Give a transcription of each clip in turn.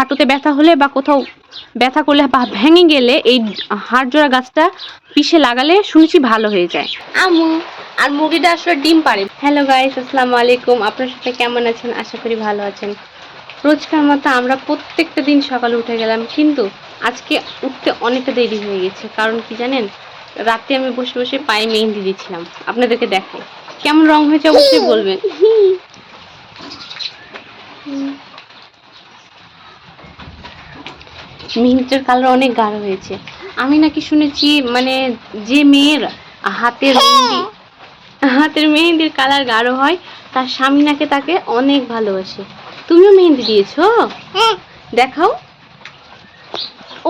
হাঁটুতে ব্যথা হলে বা কোথাও ব্যথা করলে বা ভেঙে গেলে এই হাড় জোড়া গাছটা পিষে লাগালে শুনেছি ভালো হয়ে যায়। আমু আর মুরগিটা আসলে ডিম পারে হ্যালো গাইস আসসালামু আলাইকুম। আপনার সাথে কেমন আছেন? আশা করি ভালো আছেন। রোজকার মতো আমরা প্রত্যেকটা দিন সকালে উঠে গেলাম কিন্তু আজকে উঠতে অনেকটা দেরি হয়ে গেছে। কারণ কি জানেন? রাতে আমি বসে বসে পায়ে মেহেন্দি দিচ্ছিলাম। আপনাদেরকে দেখাই কেমন রং হয়েছে অবশ্যই বলবেন। মেহেন্দিটার কালার অনেক গাঢ় হয়েছে। আমি নাকি শুনেছি মানে যে মেয়ের হাতের মেহেন্দি হাতের মেহেন্দির কালার গাঢ় হয় তার স্বামী নাকি তাকে অনেক ভালোবাসে। তুমিও মেহেন্দি দিয়েছ? দেখাও।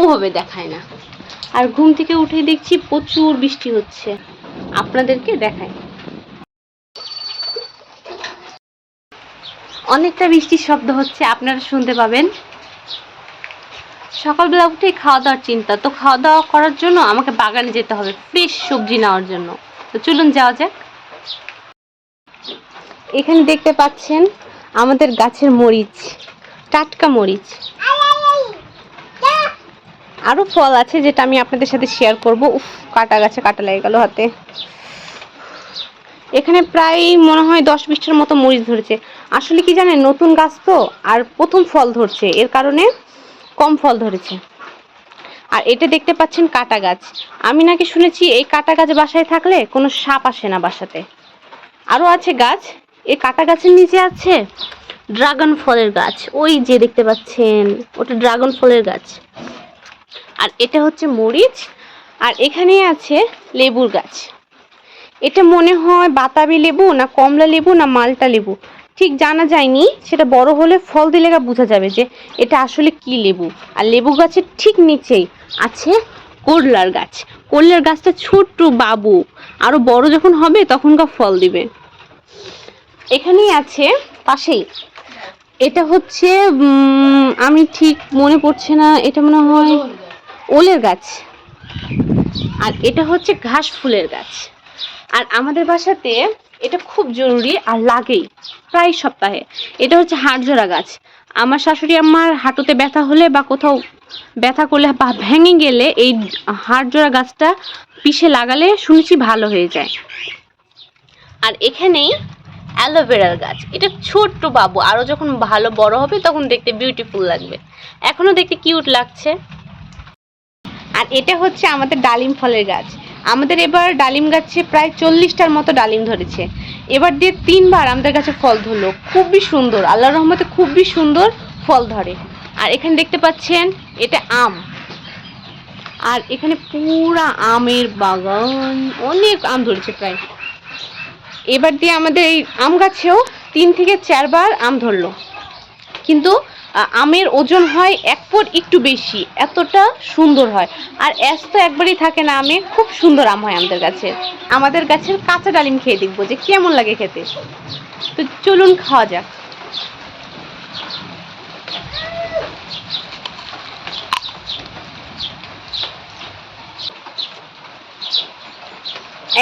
ওভাবে দেখায় না। আর ঘুম থেকে উঠে দেখছি প্রচুর বৃষ্টি হচ্ছে। আপনাদেরকে দেখায় অনেকটা বৃষ্টির শব্দ হচ্ছে আপনারা শুনতে পাবেন। সকালবেলা উঠেই খাওয়া দাওয়ার চিন্তা। তো খাওয়া দাওয়া করার জন্য আমাকে বাগানে যেতে হবে, ফ্রেশ সবজি নেওয়ার জন্য। তো চলুন যাওয়া যাক। এখানে দেখতে পাচ্ছেন আমাদের গাছের মরিচ, টাটকা মরিচ। আরও ফল আছে যেটা আমি আপনাদের সাথে শেয়ার করব। উফ, কাটা গাছে কাটা লেগে গেল হাতে। এখানে প্রায় মনে হয় দশ বিশটার মতো মরিচ ধরেছে। আসলে কি জানেন, নতুন গাছ তো, আর প্রথম ফল ধরছে। এর কারণে কম ফল ধরেছে। আর এটা দেখতে পাচ্ছেন কাটা গাছ। আমি নাকি শুনেছি এই কাটা গাছ বাসায় থাকলে কোনো সাপ আসে না বাসাতে। আরও আছে গাছ। এই কাটা গাছের নিচে আছে ড্রাগন ফলের গাছ। ওই যে দেখতে পাচ্ছেন, ওটা ড্রাগন ফলের গাছ। আর এটা হচ্ছে মরিচ। আর এখানে আছে লেবুর গাছ। এটা মনে হয় বাতাবি লেবু না কমলা লেবু না মালটা লেবু। ঠিক জানা যায়নি, সেটা বড় হলে ফল দিলে বোঝা যাবে যে এটা আসলে কি লেবু। আর লেবু গাছের ঠিক নিচেই আছে করলার গাছ। করলার গাছটা ছোট্ট বাবু, আরও বড় যখন হবে তখন গা ফল দিবে। এখানেই আছে, পাশেই। এটা হচ্ছে আমি ঠিক মনে পড়ছে না, এটা মনে হয় ওলের গাছ। আর এটা হচ্ছে ঘাস ফুলের গাছ। আর আমাদের বাসাতে এটা খুব জরুরি আর লাগেই, প্রায় সপ্তাহে। এটা হচ্ছে হাড়জোড়া গাছ। আমার শাশুড়ি আমার হাঁটুতে ব্যথা হলে বা কোথাও ব্যথা করলে বা ভেঙে গেলে এই হাড়জোড়া গাছটা পিষে লাগালে শুনেছি ভালো হয়ে যায়। আর এখানেই অ্যালোভেরার গাছ। এটা ছোট্ট বাবু আরও যখন ভালো বড় হবে তখন দেখতে বিউটিফুল লাগবে। এখনও দেখতে কিউট লাগছে। আর এটা হচ্ছে আমাদের ডালিম ফলের গাছ। আমাদের এবার ডালিম গাছে প্রায় চল্লিশটার মতো ডালিম ধরেছে। এবার দিয়ে তিনবার আমাদের গাছে ফল ধরলো। খুবই সুন্দর। আল্লাহ রহমতে খুবই সুন্দর ফল ধরে। আর এখানে দেখতে পাচ্ছেন, এটা আম। আর এখানে পুরা আমের বাগান। অনেক আম ধরেছে প্রায়। এবার দিয়ে আমাদের এই আম গাছেও তিন থেকে চারবার আম ধরলো। কিন্তু আমের ওজন হয় এক ফুট একটু বেশি, এতটা সুন্দর হয়। আর এস তো একবারই থাকে না আমে খুব সুন্দর আম হয় আমাদের গাছের আমাদের গাছের কাঁচা ডালিম খেয়ে দেখব যে কেমন লাগে খেতে। তো চলুন খাওয়া যাক।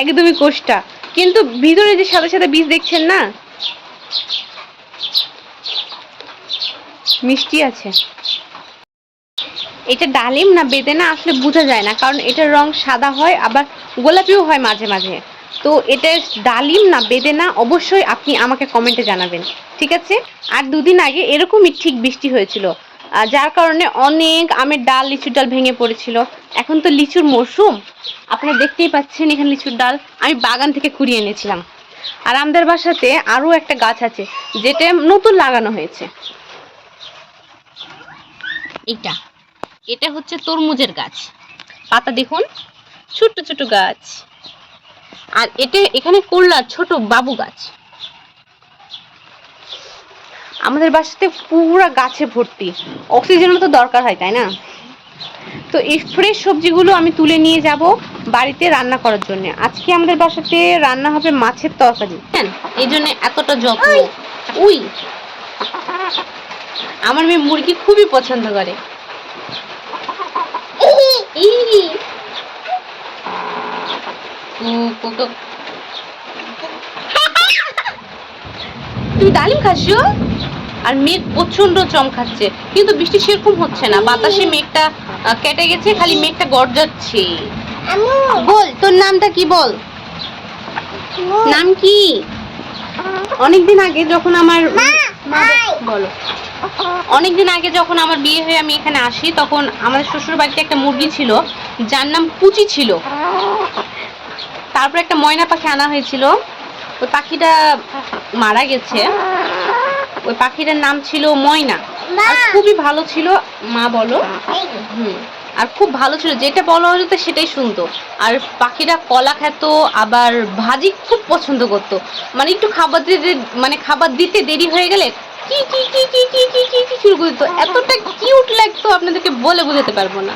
একদমই কোষ্টা। কিন্তু ভিতরে যে সাদা সাদা বীজ দেখছেন না মিষ্টি আছে। এটা ডালিম না বেদেনা আসলে বোঝা যায় না, কারণ এটার রং সাদা হয়, আবার গোলাপিও হয় মাঝে মাঝে। তো এটা ডালিম না বেদেনা অবশ্যই আপনি আমাকে কমেন্টে জানাবেন, ঠিক আছে? আর দুদিন আগে এরকমই ঠিক বৃষ্টি হয়েছিল যার কারণে অনেক আমের ডাল, লিচুর ডাল ভেঙে পড়েছিল। এখন তো লিচুর মরশুম আপনারা দেখতেই পাচ্ছেন এখানে লিচুর ডাল আমি বাগান থেকে কুড়িয়ে এনেছিলাম। আর আমাদের বাসাতে আরও একটা গাছ আছে, যেটা নতুন লাগানো হয়েছে। এটা। এটা হচ্ছে তরমুজের গাছ। পাতা দেখুন ছোট্ট ছোট গাছ। আর এটা এখানে করলা ছোট বাবু গাছ। আমাদের বাসাতে পুরা গাছে ভর্তি। অক্সিজেনও তো দরকার হয় তাই না? তো এই ফ্রেশ সবজিগুলো আমি তুলে নিয়ে যাব বাড়িতে রান্না করার জন্য। আজকে আমাদের বাসাতে রান্না হবে মাছের তরকারি। হ্যাঁ এই জন্য এতটা যত্ন। উই আমার মেয়ে মুরগি খুবই পছন্দ করে। তুমি ডালিম খাচ্ছ আর মেঘ প্রচণ্ড চমকাচ্ছে কিন্তু বৃষ্টি সেরকম হচ্ছে না। বাতাসে মেঘটা কেটে গেছে খালি মেঘটা গর্জাচ্ছে। বল তোর নামটা কি বল? নাম কি? অনেকদিন আগে যখন আমার ভাই। অনেকদিন আগে যখন আমার বিয়ে হয়ে আমি এখানে আসি তখন আমাদের শ্বশুর বাড়িতে একটা মুরগি ছিল যার নাম কুচি ছিল। তারপর একটা ময়না পাখি আনা হয়েছিল। ওই পাখিটা মারা গেছে। ওই পাখিটার নাম ছিল ময়না। আর খুবই ভালো ছিল। মা বলো। হুম। আর খুব ভালো ছিল। যেটা বলা হতো সেটাই শুনতো। আর পাখিটা কলা খেত আবার ভাজি খুব পছন্দ করতো। মানে একটু খাবার দিতে মানে খাবার দিতে দেরি হয়ে গেলে কি কি কি কি কি কি কি শুরু করে দিত এতটা কিউট লাগতো আপনাদেরকে বলে বোঝাতে পারব না